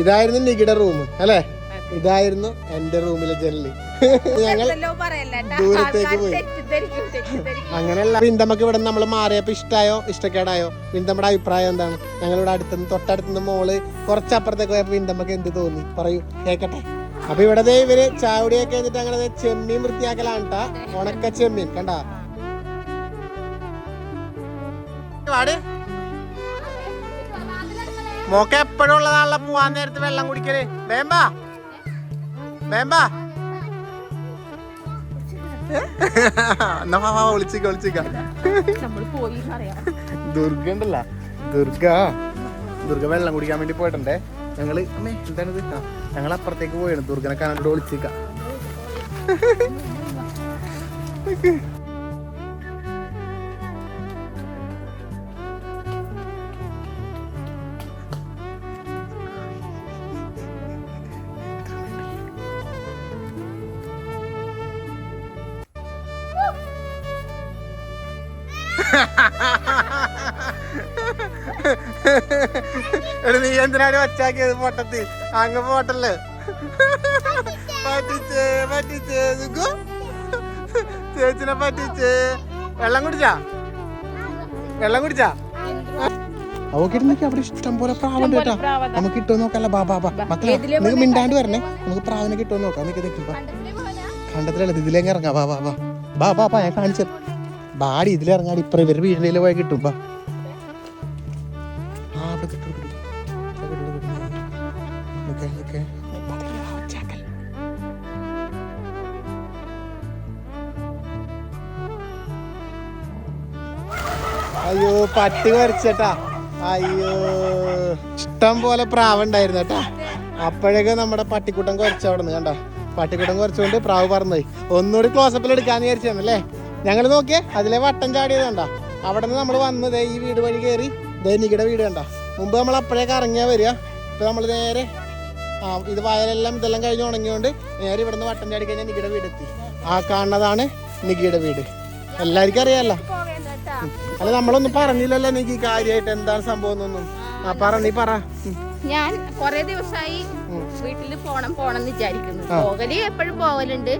ഇതായിരുന്നു നികിയുടെ റൂം അല്ലേ? ഇതായിരുന്നു എന്റെ റൂമിലെ ജനൽ. ഞങ്ങൾ. ദൂരത്തേക്ക് പോയി. അങ്ങനെയല്ല വിന്തമ്മക്ക് ഇവിടെ നമ്മൾ മാറിയപ്പോ ഇഷ്ടായോ ഇഷ്ടക്കേടായോ? വിന്തമ്മയുടെ അഭിപ്രായം എന്താണ്? ഞങ്ങൾ ഇവിടെ അടുത്തുനിന്ന് തൊട്ടടുത്തുനിന്ന് മോൾ കുറച്ചപ്പുറത്തേക്ക് പോയപ്പോ വിന്തമ്മക്ക് എന്ത് തോന്നി? പറയൂ കേക്കട്ടെ. അപ്പൊ ഇവിടെ ദേ ഇവർ ചാവടിയൊക്കെ കഴിഞ്ഞിട്ട് അങ്ങനെ ചെമ്മീൻ വൃത്തിയാക്കലാണ് ട്ടാ. ഉണക്ക ചെമ്മീൻ കണ്ടാ. മോക്ക് എപ്പോഴും ഉള്ളതാണല്ലോ പോവാൻ നേരത്ത് വെള്ളം കുടിക്കൽ. വേമ്പാ. വേമ്പാ. എന്നാ വാ, ഒളിച്ചിക്ക അറിയാം ദുർഗ ഉണ്ടല്ല. ദുർഗ. ദുർഗ വെള്ളം കുടിക്കാൻ വേണ്ടി പോയിട്ടുണ്ടേ. ഞങ്ങൾ അമ്മേ എന്താണിത് ഞങ്ങൾ അപ്പുറത്തേക്ക് പോയാണ്. ദുർഗനെ കാണാണ്ട് വിളിച്ചിക്ക ഒച്ചാക്കിയത് പൊട്ടത്തി. അങ്ങ് പോട്ടല്ലേ? പറ്റിച്ചേ പറ്റിച്ചേ സുഖു. ചേച്ചിനെ പറ്റിച്ചേ. വെള്ളം കുടിച്ചാ? വെള്ളം കുടിച്ചാ? അവിടെ ഇഷ്ടം പോലെ പ്രാവുണ്ട് കേട്ടോ. നമുക്ക് കിട്ടുമോ നോക്കല്ല ബാ ബാ ബാ. മക്കളെ നിങ്ങൾക്ക് മിണ്ടാണ്ട് വരണേ. നമുക്ക് പ്രാവിനെ കിട്ടുമോ നോക്കാം. ബാ കണ്ടത്തിലല്ല ഇതിലേക്ക് ഇറങ്ങാം. ബാ വാ ബാ. ബാ ബാ ഞാൻ കാണിച്ചു ബാടി ഇതിലിറങ്ങാടി ഇപ്പറ ഇവരുടെ വീടിന്റെ പോയി കിട്ടും. ബാ. ആ അവിടെ കിട്ടും കിട്ടും. പതുക്കെ വാ, അയ്യോ പട്ടി വരച്ചേട്ടാ അയ്യോ. ഇഷ്ടം പോലെ പ്രാവ് ഉണ്ടായിരുന്നു കേട്ടാ. അപ്പോഴേക്കും നമ്മുടെ പട്ടിക്കൂട്ടം കുറച്ച് അവിടെ നിന്ന് കണ്ടോ. പട്ടിക്കൂട്ടം കുറച്ചുകൊണ്ട് പ്രാവ് പറന്നുപോയി ഒന്നുകൂടി ക്ലോസപ്പിൽ എടുക്കാന്ന് വിചാരിച്ചല്ലേ ഞങ്ങൾ നോക്കിയേ അതിലെ വട്ടം ചാടിയത് കണ്ടോ. അവിടെ നിന്ന് നമ്മൾ വന്നത് ഈ വീട് വഴി കയറി ദൈനികയുടെ വീട് കണ്ടോ. മുമ്പ് നമ്മൾ അപ്പോഴേക്ക് ഇറങ്ങിയാ വരിക. ഇപ്പൊ നമ്മൾ നേരെ ആ ഇത് വയലെല്ലാം ഇതെല്ലാം കഴിഞ്ഞ് ഉണങ്ങിയോണ്ട് നേരെ ഇവിടുന്ന് വട്ടം ചാടി കഴിഞ്ഞാൽ വീട് വീടെത്തി. ആ കാണുന്നതാണ് നികിയുടെ വീട്. എല്ലാവർക്കും അറിയാലോ? അല്ല നമ്മളൊന്നും പറഞ്ഞില്ലല്ലോ എനിക്ക് കാര്യമായിട്ട് എന്താണ് സംഭവം എന്നൊന്നും. ആ പറ നീ പറ. ഞാൻ കൊറേ ദിവസമായി. വീട്ടിൽ പോണം പോണം വിചാരിക്കുന്നു. പോകൽ എപ്പോഴും പോകലുണ്ട്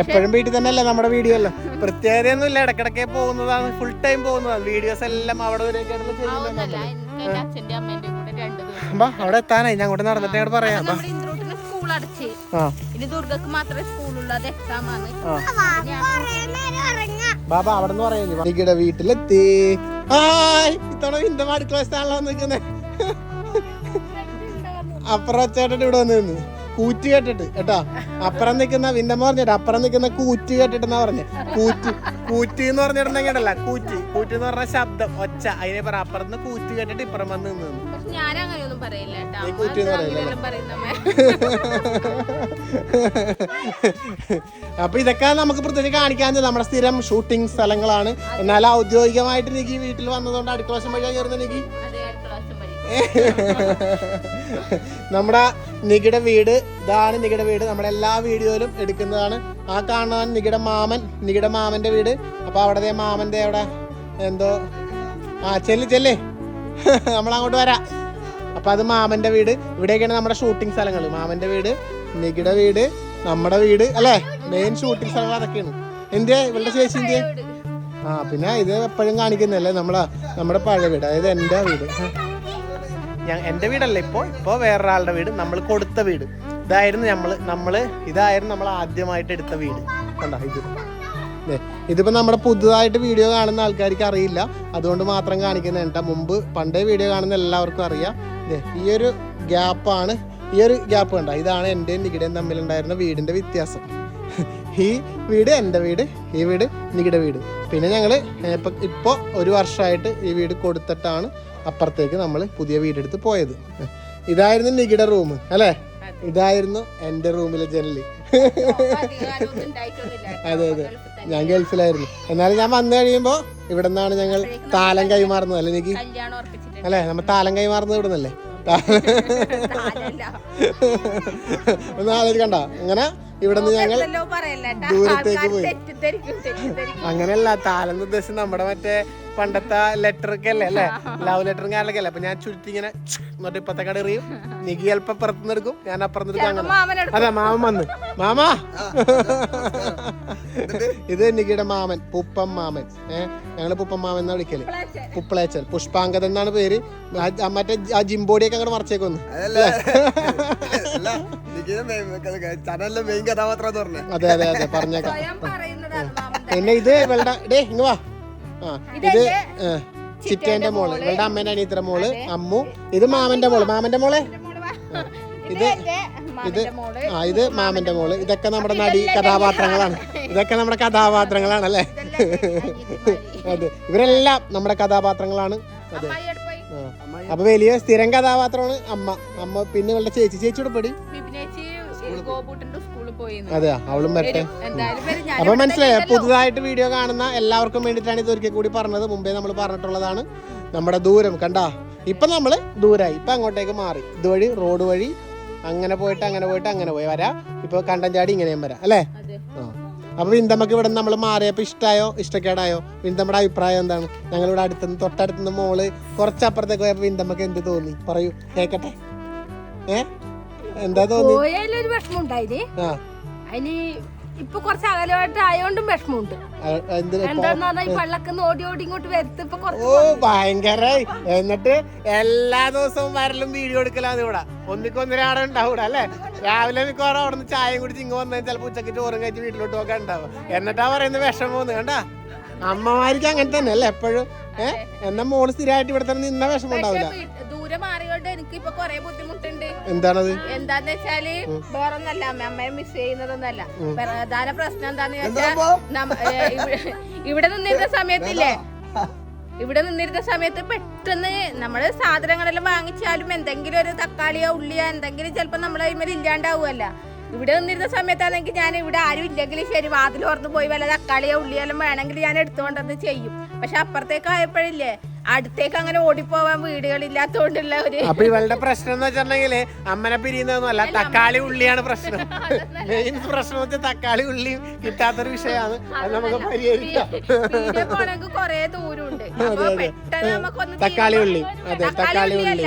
എപ്പോഴും വീട്ടിൽ തന്നെ അല്ലേ നമ്മുടെ വീഡിയോ അല്ല? പ്രത്യേകതയൊന്നും ഇല്ല ഇടക്കിടക്കെ പോകുന്നതാണ് ഫുൾ ടൈം പോകുന്നതാണ്. വീഡിയോസ് എല്ലാം അവിടെ വരെയൊക്കെ അച്ഛന്റെ അമ്മേന്റെ ബാ അവിടെ എത്താനായി. ഞാൻ അങ്ങോട്ട് നടന്നിട്ട് അങ്ങോട്ട് പറയാം. സ്കൂൾ അടച്ച്. ഇനി ദുർഗക്ക് മാത്രമേ സ്കൂളുള്ളൂ അത് ബാബാ അവിടെ നിന്ന് പറയാ നികിടെ വീട്ടിലെത്തി. ഹായ്. ഇത്തവണ വിന്റെ അടുക്കള വശത്താണല്ലോ നിൽക്കുന്നത് അപ്പുറം ചേട്ടൻ ഇവിടെ വന്ന് നിന്ന്. കൂറ്റ് കേട്ടിട്ട് കേട്ടോ? അപ്പുറം നിൽക്കുന്ന വിന്നമ്മ പറഞ്ഞിട്ട് അപ്പുറം നിൽക്കുന്ന കൂറ്റ് കേട്ടിട്ടെന്നാ പറഞ്ഞേ. കൂറ്റ് കൂറ്റ് എന്ന് പറഞ്ഞിട്ടുണ്ടെങ്കിലല്ല കൂറ്റ്. കൂറ്റ് എന്ന് പറഞ്ഞ ശബ്ദം ഒച്ച. അതിനെ പറ. അപ്പുറത്ത് നിന്ന് കൂറ്റ് കേട്ടിട്ട് ഇപ്പുറം വന്ന് നിന്ന്. ഞാൻ അങ്ങനെയൊന്നും പറയില്ല അപ്പൊ ഇതൊക്കെ നമുക്ക് പ്രത്യേകിച്ച് കാണിക്കാൻ നമ്മുടെ സ്ഥിരം ഷൂട്ടിംഗ് സ്ഥലങ്ങളാണ്. എന്നാൽ ഔദ്യോഗികമായിട്ട് എനിക്ക് വീട്ടിൽ വന്നതുകൊണ്ട് അടുക്കള വശം വഴിയാ ചേർന്ന് എനിക്ക് അടുത്ത നമ്മുടെ നികിടെ വീട് ഇതാണ് നികിടെ വീട്. നമ്മുടെ എല്ലാ വീഡിയോയിലും എടുക്കുന്നതാണ്. ആ കാണുന്നതാണ് നികിടെ മാമൻ നികിടെ മാമന്റെ വീട്. അപ്പൊ അവിടെ മാമന്റെ അവിടെ എന്തോ? ആ ചെല്ല് ചെല്ലേ. നമ്മൾ അങ്ങോട്ട് വരാം. അപ്പൊ അത് മാമന്റെ വീട്. ഇവിടെയൊക്കെയാണ് നമ്മുടെ ഷൂട്ടിംഗ് സ്ഥലങ്ങൾ മാമന്റെ വീട് നികിടെ വീട് നമ്മുടെ വീട് അല്ലേ? മെയിൻ ഷൂട്ടിംഗ് സ്ഥലങ്ങൾ അതൊക്കെയാണ്. എന്തിയാ? ഇവളുടെ ചേച്ചി ആ പിന്നെ ഇത് എപ്പോഴും കാണിക്കുന്നല്ലേ നമ്മളെ നമ്മുടെ പഴയ വീട്. അതായത് എന്റെ വീട്. ഞാൻ എന്റെ വീടല്ല ഇപ്പോൾ. ഇപ്പോൾ വേറൊരാളുടെ വീട്. നമ്മൾ കൊടുത്ത വീട്. ഇതായിരുന്നു നമ്മൾ നമ്മൾ ഇതായിരുന്നു നമ്മൾ ആദ്യമായിട്ട് എടുത്ത വീട്. കണ്ടോ? ഇത്. ദേ, ഇതിപ്പോ നമ്മുടെ പുതുതായിട്ട് വീഡിയോ കാണുന്ന ആൾക്കാർക്ക് അറിയില്ല. അതുകൊണ്ട് മാത്രം കാണിക്കുന്ന കേട്ടോ. മുമ്പ് പണ്ടേ വീഡിയോ കാണുന്ന എല്ലാവർക്കും അറിയാം. ഈ ഒരു ഗ്യാപ്പാണ് ഈ ഒരു ഗ്യാപ്പ് കണ്ട? ഇതാണ് എന്റെയും നികിടയും തമ്മിലുണ്ടായിരുന്ന വീടിന്റെ വ്യത്യാസം. ഈ വീട് എന്റെ വീട് ഈ വീട് നികിട വീട്. പിന്നെ ഞങ്ങൾ ഇപ്പം ഇപ്പോൾ ഒരു വർഷമായിട്ട് ഈ വീട് കൊടുത്തിട്ടാണ് അപ്പുറത്തേക്ക് നമ്മൾ പുതിയ വീടെടുത്ത് പോയത്. ഇതായിരുന്നു നികിട റൂം അല്ലേ? ഇതായിരുന്നു എന്റെ റൂമിലെ ജനൽ. അതെ അതെ. ഞാൻ ഗൾഫിലായിരുന്നു. എന്നാലും ഞാൻ വന്നു കഴിയുമ്പോൾ ഇവിടെ നിന്നാണ് ഞങ്ങൾ താലം കൈമാറുന്നത് അല്ലേ എനിക്ക് അല്ലേ? നമ്മൾ താലം കൈമാറുന്നത് ഇവിടെ നിന്നല്ലേ. ഒന്ന് ആലോചിക്കണ്ട അങ്ങനെ ഇവിടെ നിന്ന് ഞങ്ങൾ. ദൂരത്തേക്ക് പോയി. അങ്ങനെയല്ല താലം ഉദ്ദേശം നമ്മുടെ മറ്റേ പണ്ടത്തെ ലെറ്റർ ഒക്കെ അല്ലേ അല്ലേ? ലവ് ലെറ്ററും കാലൊക്കെ അല്ലേ? അപ്പൊ ഞാൻ ചുരുത്തി ഇങ്ങനെ എന്നിട്ട് ഇപ്പത്തെ കട എറിയും. നികി ചിലപ്പോ പുറത്തുനിന്ന് എടുക്കും ഞാൻ അപ്പുറത്ത് അങ്ങനെ. അതെ മാമൻ വന്ന്. മാമാ. ഇത് നികിയുടെ മാമൻ പുപ്പം മാമൻ. ഏഹ് ഞങ്ങൾ പുപ്പം മാമൻ എന്നാ വിളിക്കൽ? പുപ്പളേച്ചൽ പുഷ്പാങ്കത എന്നാണ് പേര്. മറ്റേ ആ ജിംബോഡിയൊക്കെ അങ്ങോട്ട് മറച്ചേക്കൊന്ന് അതെ അതെ അതെ പറഞ്ഞേക്കാം. പിന്നെ ഇത് വെള്ള ഡേ ഇങ്ങ് വാ. ആ ഇത് ചിറ്റേന്റെ മോൾ. ഇവളുടെ അമ്മേന്റെ അനിയത്തിന്റെ മോൾ അമ്മു. ഇത് മാമന്റെ മോൾ. മാമന്റെ മോളെ? ഇത് ഇത് മോൾ. ആ ഇത് മാമന്റെ മോൾ. ഇതൊക്കെ നമ്മുടെ നടി കഥാപാത്രങ്ങളാണ്. ഇതൊക്കെ നമ്മുടെ കഥാപാത്രങ്ങളാണ് അല്ലേ അതെ ഇവരെല്ലാം നമ്മുടെ കഥാപാത്രങ്ങളാണ്. അതെ. അപ്പൊ വലിയ സ്ഥിരം കഥാപാത്രമാണ് അമ്മ. അമ്മ പിന്നെ ഇവളുടെ ചേച്ചി ചേച്ചിയുടെ പടി. അതെയാ? അവളും വരട്ടെ. അപ്പൊ മനസ്സിലായി? പുതുതായിട്ട് വീഡിയോ കാണുന്ന എല്ലാവർക്കും വേണ്ടിയിട്ടാണ് ഇത് ഒരിക്കൽ കൂടി പറഞ്ഞത്. മുമ്പേ നമ്മൾ പറഞ്ഞിട്ടുള്ളതാണ് നമ്മുടെ ദൂരം കണ്ടാ? ഇപ്പൊ നമ്മൾ ദൂരായി. ഇപ്പൊ അങ്ങോട്ടേക്ക് മാറി. ഇതുവഴി റോഡ് വഴി അങ്ങനെ പോയിട്ട് അങ്ങനെ പോയിട്ട് അങ്ങനെ പോയി. വരാം. ഇപ്പൊ കണ്ടഞ്ചാടി ഇങ്ങനെയും വരാം. അല്ലേ. ആ. അപ്പൊ വിന്തമ്മക്ക് ഇവിടെ നമ്മൾ മാറിയപ്പോ ഇഷ്ടായോ? ഇഷ്ടക്കേടായോ? വിന്തമ്മയുടെ അഭിപ്രായം എന്താണ്? ഞങ്ങൾ ഇവിടെ അടുത്തുനിന്ന് തൊട്ടടുത്തുനിന്ന് മോൾ കുറച്ചപ്പുറത്തേക്ക് പോയപ്പോ വിന്തമ്മക്ക് എന്ത് തോന്നി? പറയൂ. കേക്കട്ടെ? ഏ? എന്താ പോയാലൊരു വിഷമം ഉണ്ടായിന് അതിന് ഇപ്പൊ കുറച്ച് അകലമായിട്ട് ആയോണ്ടും വിഷമമുണ്ട്. എന്താന്ന് പറഞ്ഞാൽ ഈ പള്ളക്കുന്ന് ഓടി ഓടി ഇങ്ങോട്ട് വരുത്ത് ഇപ്പൊ ഓ ഭയങ്കര. എന്നിട്ട് എല്ലാ ദിവസവും വരലും വീഡിയോ എടുക്കലാണ് ഇവിടെ. ഒന്നിക്കൊന്നൊരാടെ ഉണ്ടാവൂടെ അല്ലെ? രാവിലെ മിക്കവാറും അവിടെ നിന്ന് ചായയും കുടിച്ച് ഇങ്ങ് വന്നാൽ ചിലപ്പോൾ ഉച്ചയ്ക്ക് ചോറും കഴിച്ച് വീട്ടിലോട്ട് പോകാൻ ഉണ്ടാവും. എന്നിട്ടാ പറയുന്നത് വിഷമം കണ്ട? അമ്മമാർക്ക് അങ്ങനെ തന്നെ അല്ലേ? എപ്പോഴും ഏഹ് എന്നാ മോൾ സ്ഥിരമായിട്ട് ഇവിടെ തന്നെ നിന്ന വിഷമം ഉണ്ടാവില്ല. ദൂരെ മാറിയോണ്ട് എനിക്ക് ഇപ്പൊ കൊറേ ബുദ്ധിമുട്ടുണ്ട്. എന്താണത്? എന്താന്ന് വെച്ചാൽ വേറൊന്നല്ല അമ്മ അമ്മയെ മിസ് ചെയ്യുന്നതൊന്നല്ല. പ്രധാന പ്രശ്നം എന്താന്ന് വെച്ചാൽ ഇവിടെ- നിന്നിരുന്ന സമയത്തില്ലേ? ഇവിടെ നിന്നിരുന്ന സമയത്ത് പെട്ടെന്ന് നമ്മൾ സാധനങ്ങളെല്ലാം വാങ്ങിച്ചാലും എന്തെങ്കിലും ഒരു തക്കാളിയോ ഉള്ളിയോ എന്തെങ്കിലും ചിലപ്പോ നമ്മളെ കൈമേൽ ഇല്ലാണ്ടാവുമല്ല ഇവിടെ നിന്നിരുന്ന സമയത്താണെങ്കിൽ ഞാൻ ഇവിടെ ആരും ഇല്ലെങ്കിലും ശരി വാതിൽ തുറന്ന് പോയി വല്ല തക്കാളിയോ ഉള്ളിയോ എല്ലാം വേണമെങ്കിൽ ഞാൻ എടുത്തുകൊണ്ടെന്ന് ചെയ്യും. പക്ഷെ അപ്പുറത്തേക്ക് ആയപ്പോഴില്ലേ അടുത്തേക്ക് അങ്ങനെ ഓടിപ്പോവാൻ വീടുകളില്ലാത്തോണ്ടുള്ള ഒരു അപ്പൊ ഇവളുടെ പ്രശ്നം എന്ന് വെച്ചിട്ടുണ്ടെങ്കിൽ അമ്മനെ പിരിയുന്നതൊന്നുമല്ല തക്കാളി ഉള്ളിയാണ് പ്രശ്നം. മെയിൻ പ്രശ്നം വെച്ചാൽ തക്കാളി ഉള്ളിയും കിട്ടാത്തൊരു വിഷയമാണ്. അത് നമുക്ക് പരിഹരിക്കാം. പോണെങ്കിൽ കൊറേ ദൂരമുണ്ട്. തക്കാളി ഉള്ളി. അതെ തക്കാളി ഉള്ളി.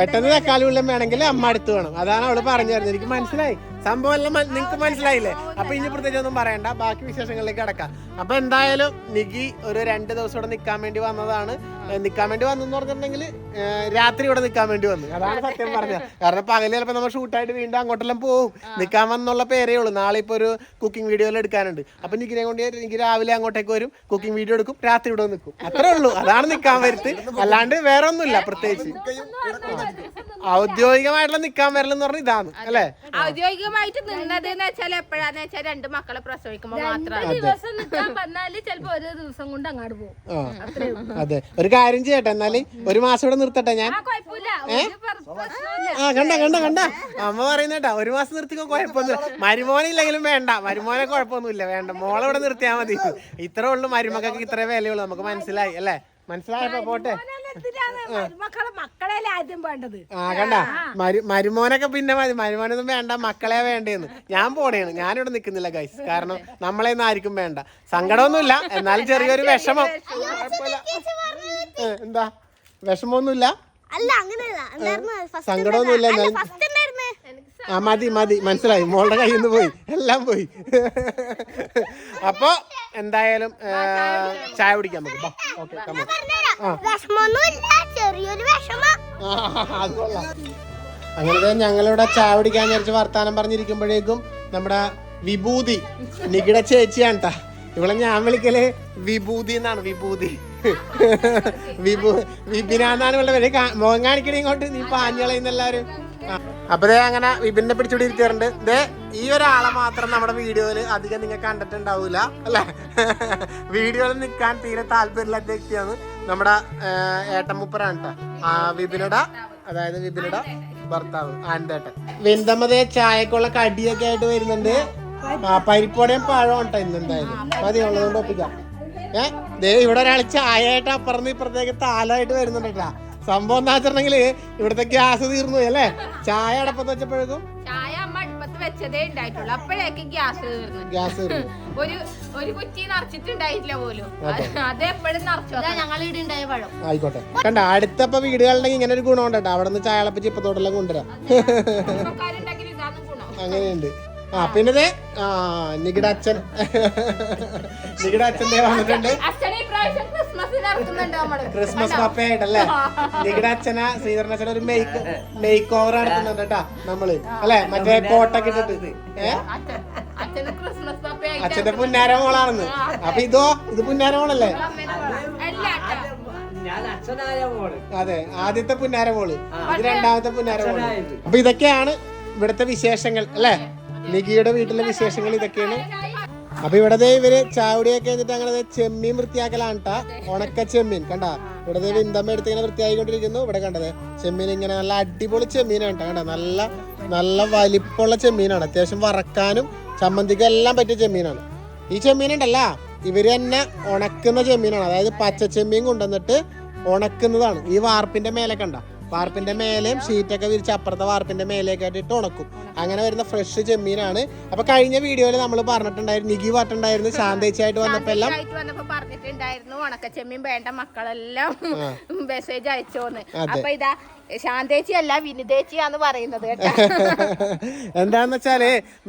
പെട്ടെന്ന് തക്കാളി ഉള്ളി വേണമെങ്കിൽ അമ്മ അടുത്ത് വേണം. അതാണ് അവൾ പറഞ്ഞു തരുന്നത്. എനിക്ക് മനസ്സിലായി. സംഭവം എല്ലാം നിങ്ങൾക്ക് മനസ്സിലായില്ലേ? അപ്പൊ ഇനി പ്രത്യേകിച്ച് ഒന്നും പറയണ്ട. ബാക്കി വിശേഷങ്ങളിലേക്ക് കിടക്കാം. അപ്പൊ എന്തായാലും നികി ഒരു രണ്ട് ദിവസം ഇവിടെ നിൽക്കാൻ വേണ്ടി വന്നതാണ്. നിൽക്കാൻ വേണ്ടി വന്നു പറഞ്ഞിട്ടുണ്ടെങ്കിൽ രാത്രി ഇവിടെ നിൽക്കാൻ വേണ്ടി വന്നു. അതാണ് സത്യം പറഞ്ഞത്. കാരണം പകൽ ചിലപ്പോൾ നമ്മൾ ഷൂട്ടായിട്ട് വീണ്ടും അങ്ങോട്ടെല്ലാം പോകും. നിൽക്കാൻ വന്നുള്ള പേരേ ഉള്ളൂ. നാളെ ഇപ്പോൾ ഒരു കുക്കിംഗ് വീഡിയോയിൽ എടുക്കാനുണ്ട്. അപ്പൊ നിക്കിനെ കൊണ്ട് എനിക്ക് രാവിലെ അങ്ങോട്ടേക്ക് വരും കുക്കിംഗ് വീഡിയോ എടുക്കും രാത്രി ഇവിടെ നിൽക്കും. അത്രേ ഉള്ളൂ. അതാണ് നിൽക്കാൻ വരുത്ത്. അല്ലാണ്ട് വേറെ ഒന്നുമില്ല പ്രത്യേകിച്ച്. ഔദ്യോഗികമായിട്ടുള്ള നിൽക്കാൻ വരലെന്ന് പറഞ്ഞ ഇതാണ്. അല്ലേ? ഔദ്യോഗികമായിട്ട് നിന്നത് എന്ന് വെച്ചാൽ എപ്പോഴാന്ന് വെച്ചാൽ രണ്ട് മക്കളെ പ്രസവിക്കുമ്പോ മാത്രം. ദിവസം നിൽക്കാൻ വന്നാൽ ചിലപ്പോ ഒരു ദിവസം കൊണ്ട് അങ്ങോട്ട് പോകും. അതെ. ഒരു കാര്യം ചെയ്യട്ടെ എന്നാൽ ഒരു മാസം ഇവിടെ നിർത്തട്ടെ ഞാൻ. ആ കണ്ട കണ്ട കണ്ട. അമ്മ പറയുന്നേട്ടാ ഒരു മാസം നിർത്തിക്കോ കുഴപ്പമൊന്നുമില്ല. മരുമോനില്ലെങ്കിലും വേണ്ട. മരുമോനെ കുഴപ്പമൊന്നുമില്ല. വേണ്ട. മോളെ ഇവിടെ നിർത്തിയാൽ മതി. ഇത്രേ ഉള്ളു മരുമക്കൾക്ക് ഇത്രേ വിലയുള്ളൂ നമുക്ക് മനസ്സിലായി അല്ലേ? മനസ്സിലായപ്പോ പോട്ടെ. മക്കളെ മരുമക്കളെ മക്കളെ ആദ്യം വേണ്ടത്? ആ കണ്ട? മരു മരുമോനൊക്കെ പിന്നെ മതി മരുമോനൊന്നും വേണ്ട മക്കളെ വേണ്ടേന്ന്. ഞാൻ പോണേണ്. ഞാനിവിടെ നിക്കുന്നില്ല ഗൈസ് കാരണം നമ്മളെ ഒന്നും ആർക്കും വേണ്ട. സങ്കടമൊന്നുമില്ല. എന്നാലും ചെറിയൊരു വിഷമം. എന്താ? വിഷമമൊന്നുമില്ല? ഫസ്റ്റ് സങ്കടമൊന്നുമില്ല എന്നാലും ആ മതി മതി. മനസ്സിലായി. മോളുടെ കയ്യിൽ നിന്ന് പോയി. എല്ലാം പോയി. അപ്പോ എന്തായാലും ചായ കുടിക്കാൻ നമുക്ക് ഓക്കെ ആ. വിഷമൊന്നുമില്ല. ചെറിയൊരു വിഷമം. അത് കൊള്ളാം. അങ്ങനെ ഞങ്ങളിവിടെ ചായ കുടിക്കാൻ വിചാരിച്ച് വർത്താനം പറഞ്ഞിരിക്കുമ്പോഴേക്കും നമ്മുടെ വിഭൂതി നികിട ചേച്ചിയാണ് കേട്ടാ ഇവളെ ഞാൻ വിളിക്കൽ വിഭൂതി എന്നാണ് വിഭൂതി. വിഭൂ വിപിനാന്നാണ് ഇവളുടെ പേര്. മുഖം കാണിക്കണേ ഇങ്ങോട്ട്. നീ പാഞ്ഞളയുന്ന എല്ലാവരും അപ്പൊ ദേ അങ്ങനെ വിപിന്നെ പിടിച്ചുകൂടി ഇരിക്കാറുണ്ട് ദേ ഈ ഒരാളെ മാത്രം നമ്മുടെ വീഡിയോയിൽ അധികം നിങ്ങൾ കണ്ടിട്ടുണ്ടാവൂല അല്ലെ? വീഡിയോയിൽ നിൽക്കാൻ തീരെ താല്പര്യമില്ലാത്ത വ്യക്തിയാണ് നമ്മുടെ ഏട്ടമുപ്പറാണ് കേട്ടോ വിപിനുടെ അതായത് വിപിനുടെ ഭർത്താവ് ആൻഡേട്ടൻ. വിന്തമ്മതേ ചായക്കുള്ള കടിയൊക്കെ ആയിട്ട് വരുന്നുണ്ട്. ആ പരിപ്പോടെയും പഴം കേട്ടോ ഇന്ന് എന്തായാലും. മതി ഉള്ളതുകൊണ്ട് ഒപ്പിക്കാം. ഏ ദേ ഇവിടെ ഒരാൾ ചായ ആയിട്ട് അപ്പുറന്ന് ഇപ്പുറത്തേക്ക് താലായിട്ട് വരുന്നുണ്ട് കേട്ടാ സംഭവം എന്താ വെച്ചിട്ടുണ്ടെങ്കിൽ ഇവിടുത്തെ ഗ്യാസ് തീർന്നു അല്ലേ? ചായ അടപ്പത്ത് വെച്ചപ്പോഴേക്കും? ചായ അമ്മ അടുപ്പത്ത് വെച്ചതേ ഉണ്ടായിട്ടുള്ളൂ. അപ്പോഴേക്ക് ഗ്യാസ് തീർന്നു. ഗ്യാസ് ഒരു ഒരു കുറ്റി നിറച്ചിട്ടുണ്ടായിട്ടില്ല പോലും. അത്. എപ്പോഴും നിറച്ചു ഞങ്ങൾ ഇവിടെ ഉണ്ടായ പഴം. ആയിക്കോട്ടെ. കണ്ട അടുത്തപ്പോ വീടുകളുണ്ടെങ്കിൽ ഇങ്ങനെ ഒരു ഗുണം ഉണ്ടോ അവിടെ നിന്ന് ചായളപ്പിച്ച് ഇപ്പത്തോടെല്ലാം കൊണ്ടുവരാം. ആൾക്കാരുണ്ടെങ്കിൽ ഇതാണ് ഗുണം. അങ്ങനെയുണ്ട്. ആ പിന്നെ ദേ, ആ നികിട അച്ഛൻ. നികിട അച്ഛന്റെ വന്നിട്ടുണ്ട്. ക്രിസ്മസ് പപ്പയായിട്ടല്ലേ? നികിടാച്ചന അച്ഛന ശ്രീധരൻ അച്ഛൻ ഒരു മേക്ക് മേക്ക് ഓവർ നടത്തുന്നുണ്ട് കേട്ടാ നമ്മൾ. അല്ലെ? മറ്റേ കോട്ടൊക്കെ ഇട്ടിട്ട്. അച്ഛന്റെ പുന്നാര മോളാണെന്ന്. അപ്പൊ ഇതോ ഇത് പുന്നാര മോളല്ലേ? അല്ല ട്ടാ. ഞാൻ അച്ഛനായ മോൾ. അതെ ആദ്യത്തെ പുന്നാര മോൾ. ഇത് രണ്ടാമത്തെ പുന്നാര മോൾ. അപ്പൊ ഇതൊക്കെയാണ് ഇവിടുത്തെ വിശേഷങ്ങൾ അല്ലെ? നികിയുടെ വീട്ടിലെ വിശേഷങ്ങൾ ഇതൊക്കെയാണ്. അപ്പൊ ഇവിടെ ഇവർ ചാവടിയൊക്കെ എന്നിട്ട് അങ്ങനെ ചെമ്മീൻ വൃത്തിയാക്കലാണ് ഉണക്ക ചെമ്മീൻ കണ്ട? ഇവിടെ ദേ വിന്തമ്മ എടുത്ത് ഇങ്ങനെ വൃത്തിയായിക്കൊണ്ടിരിക്കുന്നു. ഇവിടെ കണ്ടത് ചെമ്മീൻ ഇങ്ങനെ നല്ല അടിപൊളി ചെമ്മീനാണ് കേട്ടോ കണ്ട? നല്ല നല്ല വലിപ്പമുള്ള ചെമ്മീനാണ്. അത്യാവശ്യം വറക്കാനും ചമ്മന്തിക്കും എല്ലാം പറ്റിയ ചെമ്മീനാണ്. ഈ ചെമ്മീൻ ഉണ്ടല്ല ഇവർ തന്നെ ഉണക്കുന്ന ചെമ്മീനാണ്. അതായത് പച്ച ചെമ്മീൻ കൊണ്ടുവന്നിട്ട് ഉണക്കുന്നതാണ്. ഈ വാർപ്പിന്റെ മേലെ കണ്ട. വാർപ്പിന്റെ മേലെയും ഷീറ്റൊക്കെ വിരിച്ച് അപ്പുറത്തെ വാർപ്പിന്റെ മേലെയൊക്കെ ആയിട്ട് ഇട്ട് ഉണക്കും. അങ്ങനെ വരുന്ന ഫ്രഷ് ചെമ്മീനാണ്. അപ്പൊ കഴിഞ്ഞ വീഡിയോയിൽ നമ്മൾ പറഞ്ഞിട്ടുണ്ടായിരുന്നു നികി പറഞ്ഞിട്ടുണ്ടായിരുന്നു ശാന്തേച്ചായിട്ട് വന്നപ്പോ എല്ലാം പറഞ്ഞിട്ടുണ്ടായിരുന്നു ഉണക്കച്ചെമ്മീൻ വേണ്ട മക്കളെല്ലാം മെസ്സേജ് അയച്ചോന്ന്. അപ്പൊ ഇതാ ശാന്തേച്ചി അല്ല വിനിതേച്ചിയാന്ന് പറയുന്നത് എന്താന്ന് വെച്ചാൽ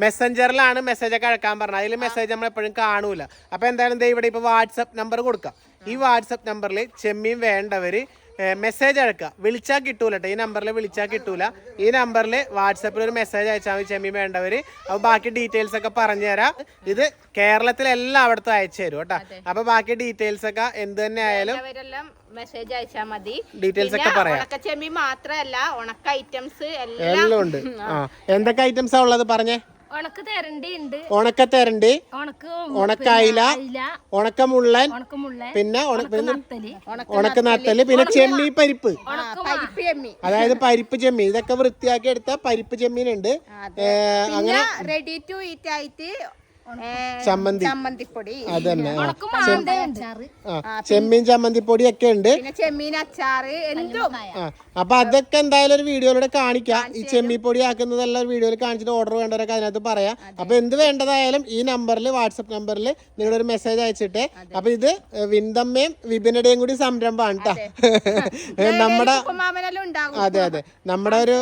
മെസ്സഞ്ചറിലാണ് മെസ്സേജ് ഒക്കെ അഴക്കാൻ പറഞ്ഞത്. അതിൽ മെസ്സേജ് നമ്മൾ എപ്പോഴും കാണൂല. അപ്പൊ എന്തായാലും ഇവിടെ ഇപ്പൊ വാട്സപ്പ് നമ്പർ കൊടുക്കാം. ഈ വാട്സപ്പ് നമ്പറിൽ ചെമ്മീൻ വേണ്ടവര് മെസ്സേജ് അയക്കുക. വിളിച്ചാൽ കിട്ടൂല കേട്ടോ ഈ നമ്പറിൽ വിളിച്ചാൽ കിട്ടൂല. ഈ നമ്പറിൽ വാട്സപ്പിൽ ഒരു മെസ്സേജ് അയച്ചാൽ മതി ചെമ്മീൻ വേണ്ടവർ അപ്പോൾ ബാക്കി ഡീറ്റെയിൽസ് ഒക്കെ പറഞ്ഞു തരാം. ഇത് കേരളത്തിൽ എല്ലായിടത്തും അയച്ചു തരും കേട്ടോ. അപ്പൊ ബാക്കി ഡീറ്റെയിൽസ് ഒക്കെ എന്ത് തന്നെ ആയാലും മെസ്സേജ് അയച്ചാൽ മതി. ഡീറ്റെയിൽസ് ഒക്കെ പറയാം. ഉണക്കച്ചെമ്മീൻ മാത്രമല്ല ഉണക്ക ഐറ്റംസ് എല്ലാം ഉണ്ട്. ആ. എന്തൊക്കെ ഐറ്റംസാ ഉള്ളത് പറഞ്ഞേ? ഉണക്ക് ഉണക്കത്തേരണ്ട് ഉണക്കായില ഉണക്കമുള്ളൻ ഉണക്കമുള്ള പിന്നെ ഉണക്ക നത്തൽ. പിന്നെ ചെമ്മി പരിപ്പ്. പരിപ്പ് ചെമ്മി. അതായത് പരിപ്പ് ചെമ്മി. ഇതൊക്കെ വൃത്തിയാക്കി എടുത്ത പരിപ്പ് ചെമ്മീനുണ്ട്. അങ്ങനെ റെഡി ടു ഈറ്റ് ആയിട്ട് ചമ്മന്തി. ചമ്മന്തിപ്പൊടി. അത് തന്നെ ആ. ഉണക്ക് മാന്ത അച്ചാറ്. ആ ചെമ്മീൻ ചമ്മന്തിപ്പൊടി ഒക്കെ ഉണ്ട്. പിന്നെ ചെമ്മീൻ അച്ചാറ് എന്തും. ആ അപ്പൊ അതൊക്കെ എന്തായാലും ഒരു വീഡിയോയിലൂടെ കാണിക്കാം. ഈ ചെമ്മീൻ പൊടി ആക്കുന്നതെല്ലാം ഒരു വീഡിയോയിൽ കാണിച്ചിട്ട് ഓർഡർ വേണ്ടവരൊക്കെ അതിനകത്ത് പറയാം. അപ്പൊ എന്ത് വേണ്ടതായാലും ഈ നമ്പറിൽ വാട്സപ്പ് നമ്പറിൽ നിങ്ങളൊരു മെസ്സേജ് അയച്ചിട്ട് അപ്പൊ ഇത് വിന്തമ്മയും വിപിനുടെയും കൂടി സംരംഭമാണ് കേട്ടോ നമ്മുടെ അതെ അതെ. നമ്മുടെ ഒരു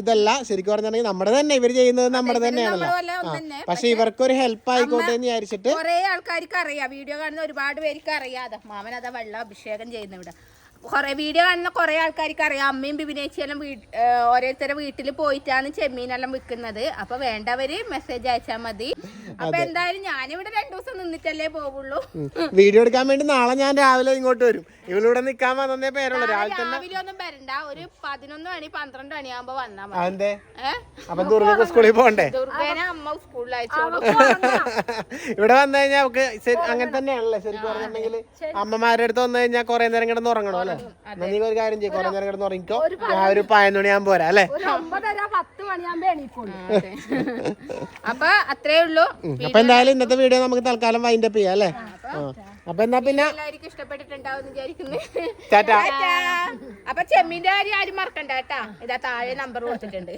ഇതല്ല ശരിക്കും പറഞ്ഞിട്ടുണ്ടെങ്കിൽ നമ്മുടെ തന്നെ ഇവർ ചെയ്യുന്നത് നമ്മുടെ തന്നെയാണല്ലോ. പക്ഷെ ഇവർക്കൊരു ഹെൽപ്പ് ആയിക്കോട്ടെ എന്ന് വിചാരിച്ചിട്ട്. കൊറേ ആൾക്കാർക്ക് അറിയാം വീഡിയോ കാണുന്ന ഒരുപാട് പേർക്ക് അറിയാതെ മാമൻ അതാ വെള്ളം അഭിഷേകം ചെയ്യുന്ന ഇവിടെ. കുറെ വീഡിയോ കാണുന്ന കുറെ ആൾക്കാർക്ക് അറിയാം അമ്മയും ബിബിനേച്ചിയെല്ലാം വീ ഓരോരുത്തരുടെ വീട്ടിൽ പോയിട്ടാണ് ചെമ്മീനെല്ലാം വിൽക്കുന്നത് അപ്പൊ വേണ്ടവര് മെസ്സേജ് അയച്ചാൽ മതി. അപ്പൊ എന്തായാലും ഞാനിവിടെ രണ്ടു ദിവസം നിന്നിട്ടല്ലേ പോവുള്ളൂ. വീഡിയോ എടുക്കാൻ വേണ്ടി നാളെ ഞാൻ രാവിലെ ഇങ്ങോട്ട് വരും. ഇവളിവിടെ നിക്കാൻ വന്നേ പേരുള്ളൂ. രാവിലെ തന്നെ രാവിലെ ഒന്നും വരണ്ട. ഒരു പതിനൊന്ന് മണി പന്ത്രണ്ട് മണിയാകുമ്പോ വന്നാ മതി. അപ്പൊ ദുർഗ സ്കൂളിൽ പോകണ്ടേ ദുർഗേനെ അമ്മ സ്കൂളിൽ അയച്ചോളൂ ഇവിടെ വന്നു കഴിഞ്ഞാൽ നമുക്ക് അങ്ങനെ തന്നെയാണല്ലേ? ശരിക്കും പറഞ്ഞിട്ടുണ്ടെങ്കിൽ അമ്മമാരുടെ അടുത്ത് വന്നു കഴിഞ്ഞാൽ കുറെ നേരം കിടന്ന് ഉറങ്ങണോ അല്ലേ? എന്നാ നീ ഒരു കാര്യം ചെയ്യും കുറെ നേരം കിടന്ന് ഉറങ്ങിക്കോ. ഞാൻ ഒരു പതിനൊന്ന് മണിയാകുമ്പോ പോരാ അല്ലേ? അപ്പൊ അത്രേ ഉള്ളൂ. അപ്പൊ എന്തായാലും ഇന്നത്തെ വീഡിയോ നമുക്ക് തൽക്കാലം വൈൻഡ് അപ്പ് ചെയ്യാം അല്ലേ. അപ്പൊ എന്നാ പിന്നെ എല്ലാവർക്കും ഇഷ്ടപ്പെട്ടിട്ടുണ്ടാവും അപ്പൊ ചെമ്മീന്റെ കാര്യം ആരും മറക്കണ്ട കേട്ടാ. ഇതാ താഴെ നമ്പർ കൊടുത്തിട്ടുണ്ട്.